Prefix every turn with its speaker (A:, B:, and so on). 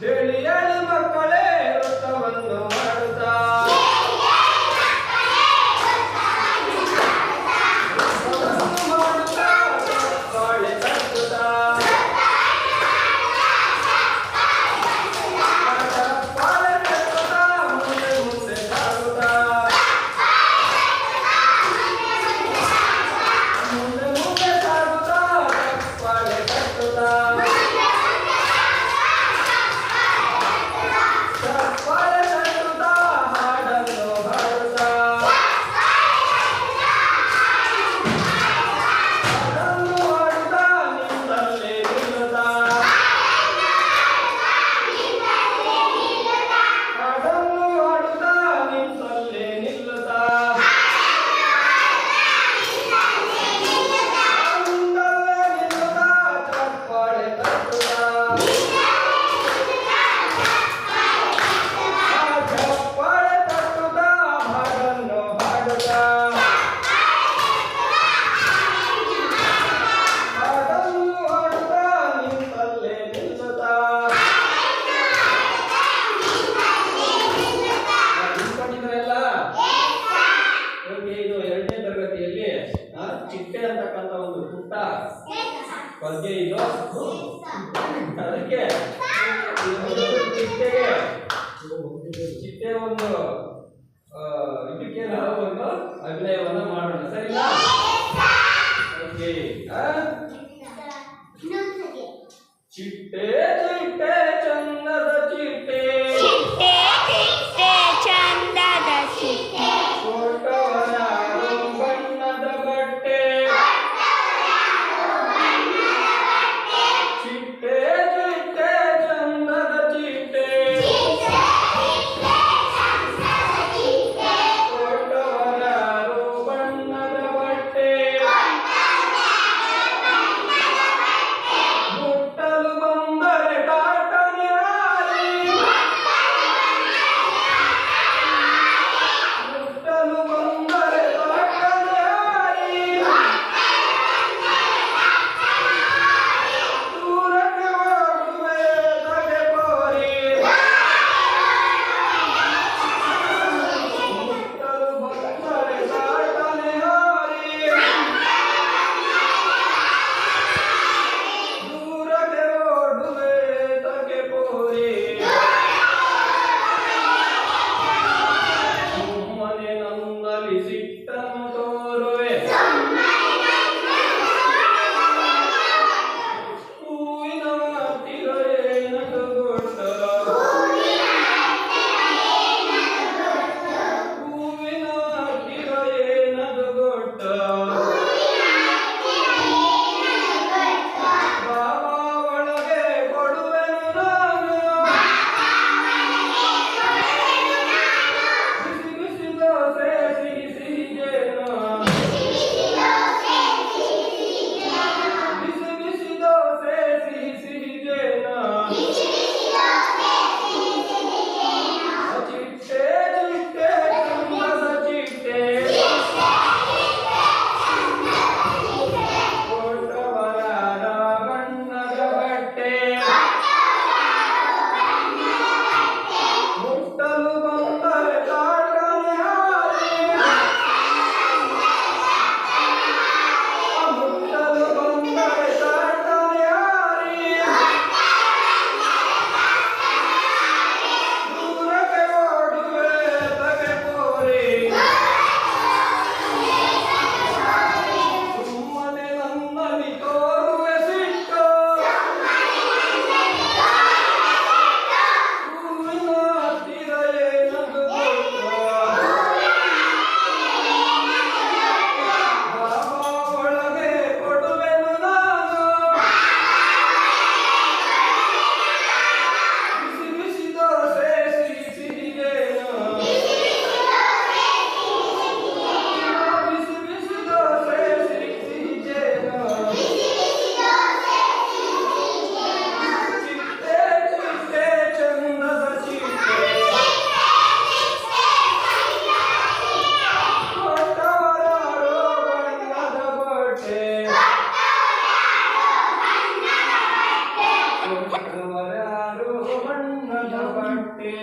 A: ಹೇಳಿ ಹೇಳಿ ಮಕ್ಕಳೇ ವೃತ್ತವನ್ನು ಹೊರಗೆ ಇದು? ಅದಕ್ಕೆ? ಚಿಟ್ಟೆಗೆ ಚಿಟ್ಟೆ ಒಂದು ಇದಕ್ಕೆ ನಾವು ಒಂದು ಅಭಿನಯವನ್ನು ಮಾಡೋಣ. ಸರಿ ಓಕೆ வண்ணப்பட்டே